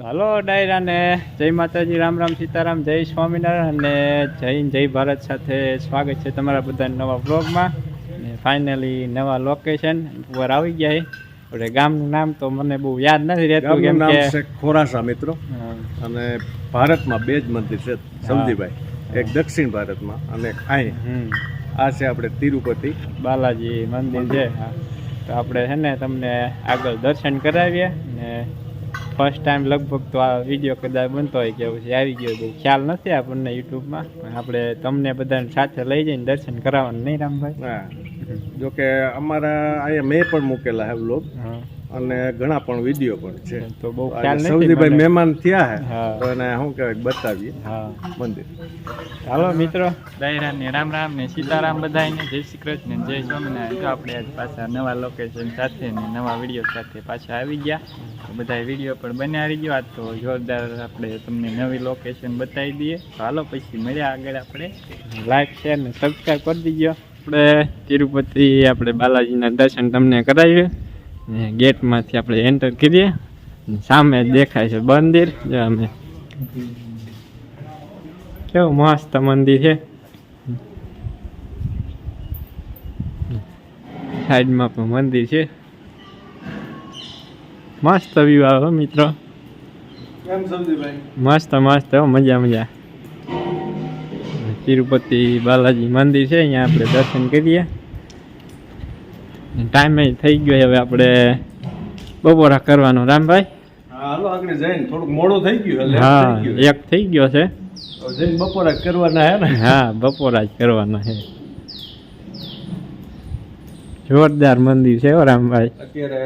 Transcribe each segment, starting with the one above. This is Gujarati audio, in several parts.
ડાયરા ડાયરાને. જય માતાજી રામ રામ સીતારામ જય સ્વામિનારાયણ અને જય જય ભારત સાથે સ્વાગત છે તમારા બધા નવા બ્લોગમાં અને ફાઇનલી નવા લોકેશન ઉપર આવી ગયા આપણે ગામનું નામ તો મને બહુ યાદ નથી રહેતું કેમ કે ખોરાસા મિત્રો. અને ભારતમાં બે જ મંદિર છે સમજીભાઈ. એક દક્ષિણ ભારતમાં અને એક અહીં આ છે આપણે તિરુપતિ. બાલાજી મંદિર છે તો આપણે છે ને તમને આગળ દર્શન કરાવીએ ને ફર્સ્ટ ટાઈમ લગભગ તો આ વીડિયો કદાચ બનતો હોય કે પછી આવી ગયો બહુ ખ્યાલ નથી આપણને યુટ્યુબમાં. પણ આપણે તમને બધાને સાથે લઈ જઈને દર્શન કરાવવાનું નહીં રામભાઈ? હા. જોકે અમારા અહીંયા મેં પણ મૂકેલા હે બ્લોગ હા. અને ઘણા પણ વીડિયો પણ છે. તો બહુ આજે ખ્યાલ નથી સૌજીભાઈ મહેમાન થયા અને તો એને શું કહેવાય બતાવીએ. હા. મંદિર. હાલો મિત્રો. દાયરા ને રામ રામ ને સીતારામ બધાને જય શ્રી કૃષ્ણ જય સ્વામિનારાયણ. તો આપણે આજ પાછા નવા લોકેશન સાથે ને નવા વીડિયો સાથે પાછા આવી ગયા તો બધા વીડિયો પણ બનાવી ગયો આજ તો જોરદાર આપણે તમને નવી લોકેશન બતાવી દઈએ. તો હાલો પછી મળ્યા આગળ આપણે. લાઈક શેર ને સબસ્ક્રાઈબ કરી દીજો. આપણે તિરુપતિ આપણે બાલાજીના દર્શન તમને કરાવીએ. ગેટમાંથી આપણે એન્ટર કરીએ. સામે દેખાય છે મંદિર. જો અમે કેવું મસ્ત મંદિર છે. સાઈડમાં પણ મંદિર છે. મસ્ત વ્યૂ આવે મિત્રો. મસ્ત મસ્ત હો મજા મજા. તિરુપતિ બાલાજી મંદિર છે અહીંયા આપણે દર્શન કરીએ. ટાઈમે થઈ ગયો હવે આપણે બપોરા કરવાનો. રામભાઈ? હાલો આગળ જઈને થોડુંક મોડું થઈ ગયું હા એક થઈ ગયો છે. જઈને બપોરા કરવાના હે ને? હા બપોરા જ કરવાના છે. જોરદાર મંદિર છે રામભાઈ. અત્યારે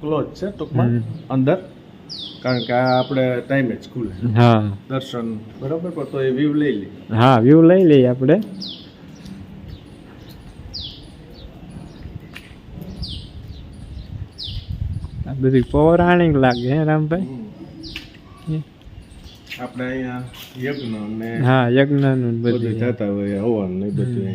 ક્લોઝ છે ટૂંકમાં અંદર. કારણ કે આ આપણે ટાઈમે જ ખુલે. હા. દર્શન બરાબર તો એ વ્યૂ લઈ લે હા વ્યૂ લઈ લઈએ આપણે. બધી પૌરાણિક લાગે હે રામભાઈ? આપણે અહીંયા યજ્ઞ ને હા યજ્ઞનું ને બધું જતા થતા હોય હવન ને બધું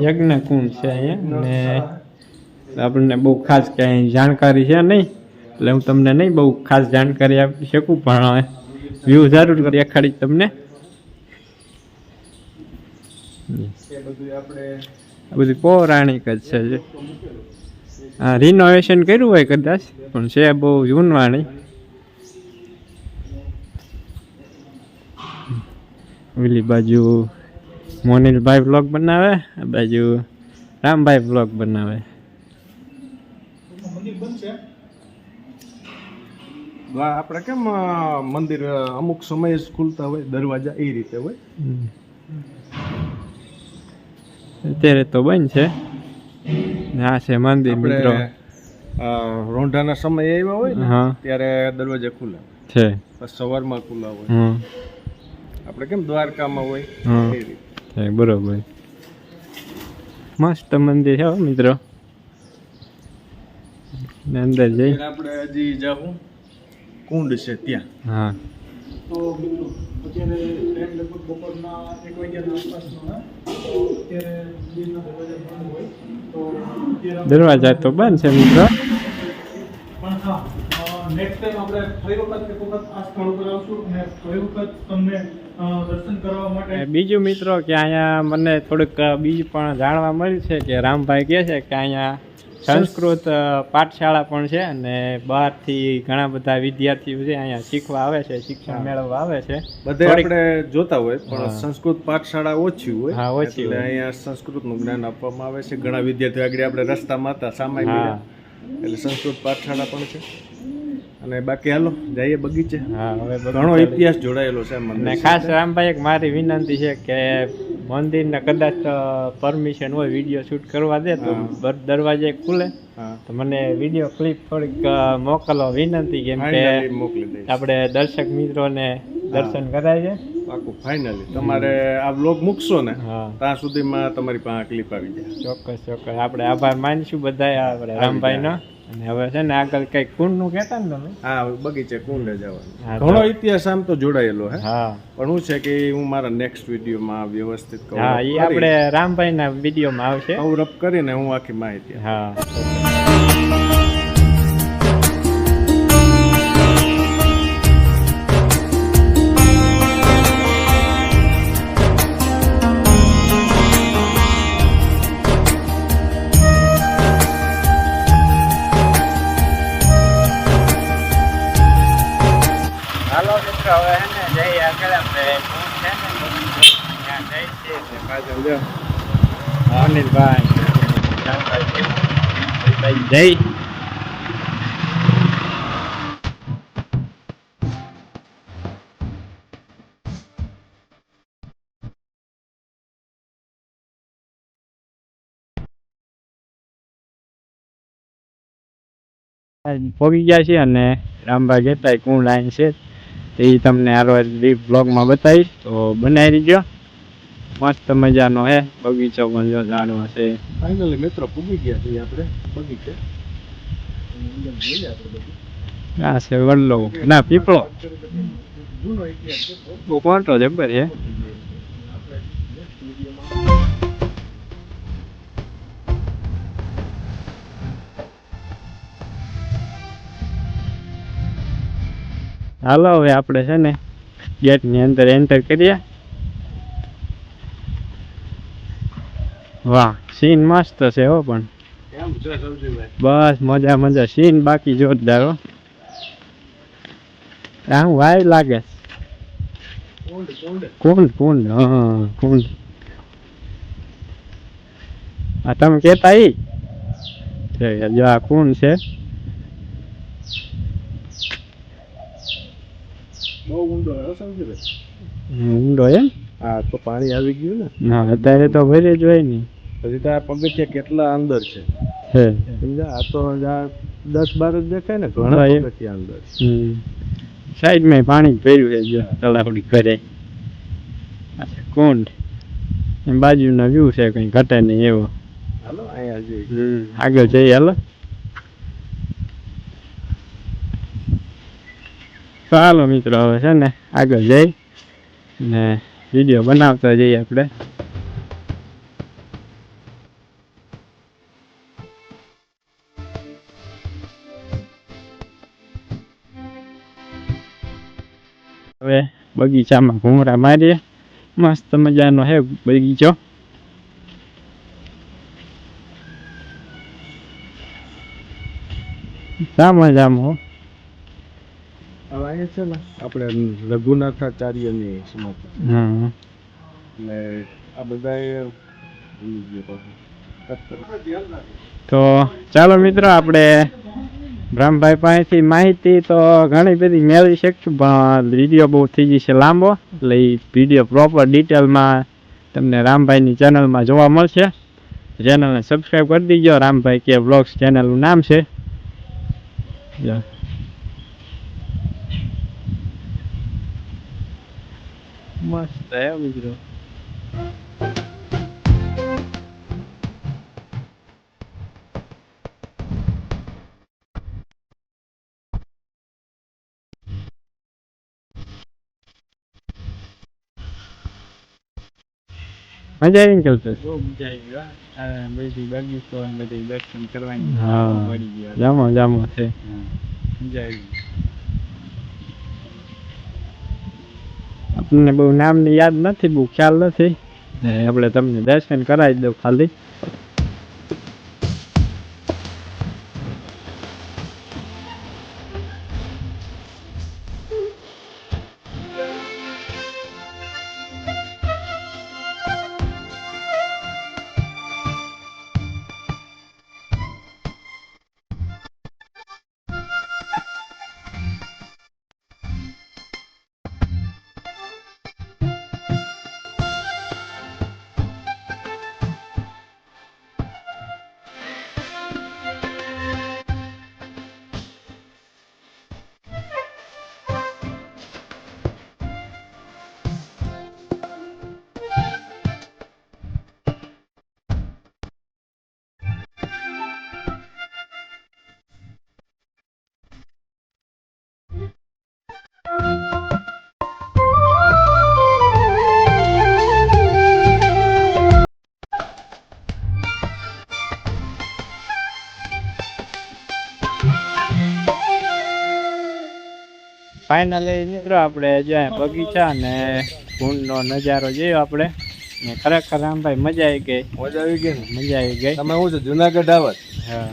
યજ્ઞ કુંડ છે અહીંયા ને આપણને બહુ ખાસ ક્યાંય જાણકારી છે નહીં એટલે હું તમને નહીં બહુ ખાસ જાણકારી આપી શકું પણ વ્યૂ જરૂર કરી ખાલી તમને. એ બધું આપણે આ બધી પૌરાણિક જ છે હા રિનોવેશન કર્યું હોય કદાચ પણ છે બહુ જૂનવાણી. ઓલી બાજુ મોનિલભાઈ બ્લોગ બનાવે આ બાજુ રામભાઈ બ્લોગ બનાવે. આપણે કેમ મંદિર અમુક સમયે જ ખુલતા હોય દરવાજા એ રીતે હોય. અત્યારે તો બંધ છે. આ છે મંદિર મિત્રો. રોંઢાના સમય આવ્યા હોય ને ત્યારે દરવાજા ખુલે છે. સવારમાં ખુલ્લા હોય. આપણે કેમ દ્વારકામાં હોય? બરોબર. મસ્ત મંદિર છે મિત્રો. અંદર જઈ. આપણે હજી જાઉં કુંડ છે ત્યાં. હા. તો મિત્રો અત્યારે ટાઈમ લગભગ બપોરના એક વાગ્યાના આસપાસનો તો અત્યારે મંદિરના દરવાજા બંધ હોય. તો દરવાજા તો બંધ છે મિત્રો. પણ હા નેક્સ્ટ ટાઈમ આપણે ફરી વખત એક વખત આ સ્થળ ઉપર આવશું અને ફરી વખત તમને દર્શન કરવા માટે બીજું મિત્રો કે અહીંયા મને થોડુંક બીજું પણ જાણવા મળ્યું છે કે રામભાઈ કહે છે કે અહીંયા સંસ્કૃત પાઠશાળા પણ છે અને બહારથી ઘણા બધા વિદ્યાર્થીઓ છે અહીંયા શીખવા આવે છે શિક્ષણ મેળવવા આવે છે. બધે આપણે જોતા હોય પણ સંસ્કૃત પાઠશાળા ઓછી હોય હા, ઓછી એટલે હોય. અહીંયા સંસ્કૃતનું જ્ઞાન આપવામાં આવે છે. ઘણા વિદ્યાર્થીઓ આગળ આપણે રસ્તામાં હતા સામાન્ય એટલે સંસ્કૃત પાઠશાળા પણ છે. અને બાકી હાલો જઈએ બગીચે. હા હવે ઘણો ઇતિહાસ જોડાયેલો છે આ મંદિર ને સાથે. ખાસ રામભાઈ એક મારી વિનંતી છે કે મંદિરને કદાચ પરમિશન હોય વીડિયો શૂટ કરવા દે તો. દરવાજે ખુલે. તો મને વીડિયો ક્લિપ થોડીક મોકલો વિનંતી કેમ કે આપણે દર્શક મિત્રોને દર્શન કરાવીએ પાકું ફાઇનલી તમારે આ બ્લોગ મૂકશો ને ત્યાં સુધીમાં તમારી પાસે ક્લિપ આવી જાય. ચોક્કસ ચોક્કસ. આપણે આભાર માનીશું બધાય આપણે રામભાઈનો. અને હવે છે ને આગળ કંઈક કુંડનું કહેતા ને તમે? હા બગીચે કુંડ હા, જવાનું ઘણો ઇતિહાસ આમ તો જોડાયેલો હે. હા. પણ હું છે કે હું મારા નેક્સ્ટ વિડીયોમાં વ્યવસ્થિત cover હા એ આપણે રામભાઈના વિડીયોમાં આવશે. Cover up કરીને હું આખી માહિતી હા. જો અનિલભાઈ રામભાઈ જય પહોંચી ગયા છે અને રામભાઈ કહેતા કોણ લાઈન છે તે ઈ તમને આરો બ્લોગમાં બતાવીશ તો બનાવી દીજો મસ્ત મજાનો હે બગીચો પણ જો જાણવો છે. ફાઇનલી મિત્રો પૂગી ગયા છીએ આપણે બગીચે. આ છે વડલો. ના પીપળો. મોટો જબ્બર છે હાલો હવે આપણે છે ને ગેટની અંદર એન્ટર કરીએ. વાહ સીન મસ્ત છે હો પણ. કેમ છે સૌજીભાઈ બસ મજા મજા. સીન બાકી જોરદાર હો. આ હું વાય લાગે? કુંડ કુંડ. કુંડ કુંડ હા કુંડ. આ તમે કહેતા ઈ? છે, જો આ કુંડ છે. બહુ ઊંડો હે હો સૌજીભાઈ ઊંડો એમ? હા તો પાણી આવી ગયું ને. ના અત્યારે તો ભરે જ હોય ને હજી તો આ પગથિયા કેટલા અંદર છે? સમજા આ તો દસ બાર જ દેખાય ને હા, ઘણા પગથિયા અંદર. સાઈડમાં પાણી ભર્યું છે જો તલાવડી કરે આ છે કુંડ. એમ બાજુનો વ્યૂ છે કંઈ ઘટે નહીં એવો. હાલો અહીંયા જઈ આગળ જઈએ હાલો. ચાલો મિત્રો હવે છે ને આગળ જઈ ને વીડિયો બનાવતા જઈએ આપણે. હવે બગીચામાં ઘૂમરા મારીએ. મસ્ત મજાનો હે બગીચો. હો? હવે છે ને આપણે હા એટલે આ બધા. તો ચાલો મિત્રો આપણે બ્રહ્મભાઈ પાસેથી માહિતી તો ઘણી બધી મેળવી શકશું, પણ વીડિયો બહુ થઈ જશે લાંબો. એટલે એ વીડિયો પ્રોપર ડિટેલમાં તમને રામભાઈની ચેનલમાં જોવા મળશે. ચેનલને સબસ્ક્રાઈબ કરી દીજો. રામભાઈ કે બ્લોગ્સ ચેનલનું નામ છે. મસ્ત મિત્રો. મજા આવી ને કેવું બહુ મજા આવી બધી બગીચો બધી દર્શન કરવાની હા. મળી ગયા જામો જામો છે. મજા આવી આપણને બહુ નામની યાદ નથી બહુ ખ્યાલ નથી. આપણે તમને દર્શન કરાવી દઉં ખાલી. ફાઇનલી મિત્રો આપણે જો અહીંયા બગીચા ને કુંડનો નજારો જોયો આપણે. ને ખરેખર રામભાઈ મજા આવી ગઈ. મજા આવી ગઈ ને? મજા આવી ગઈ. તમે શું છો જુનાગઢ આવત.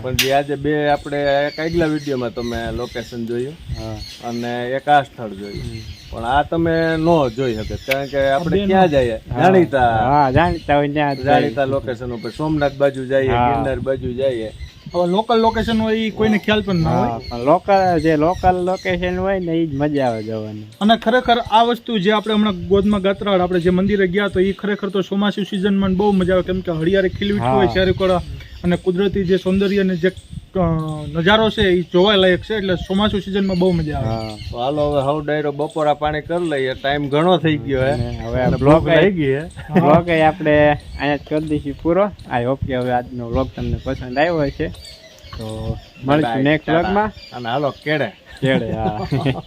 પણ જે આજે બે આપણે એક આગલા વિડીયોમાં તમે લોકેશન જોયું અને એક આ સ્થળ જોયું. પણ આ તમે નો જોઈ શકે કારણ કે આપણે ક્યાં જઈએ? જાણીતા હા જાણીતા હોય ત્યાં જાણીતા લોકેશન ઉપર. સોમનાથ બાજુ જઈએ ગિરનાર બાજુ જઈએ. હવે લોકલ લોકેશન હોય એ કોઈને ખ્યાલ પણ ના હોય. લોકલ જે લોકલ લોકેશન હોય ને એ જ મજા આવે જવાની. અને ખરેખર આ વસ્તુ જે આપણે હમણાં ગોદમાં ગાત્રાળ આપણે જે મંદિરે ગયા તો એ ખરેખર તો ચોમાસુ સિઝનમાં બહુ મજા આવે. કેમ કે હળિયારે ખીલવી હોય હા. ચારે કોળા અને કુદરતી જે સૌંદર્ય અને જે નજારો છે એ જોવા લાયક છે એટલે ચોમાસુ સિઝનમાં બહુ મજા આવે. તો હાલો હવે હવ ડાયરો બપોરા પાણી કરી લઈએ. ટાઈમ ઘણો થઈ ગયો હે. હવે બ્લોક બ્લોગ ગયો બ્લોગ આપણે અહીંયા જ કરી દઈશું પૂરો. આઈ હોપ કે હવે આજનો બ્લોગ તમને પસંદ આવ્યો હશે. તો મળીશું નેક્સ્ટ બ્લોગમાં અને હાલો કેડે. કેડે હા.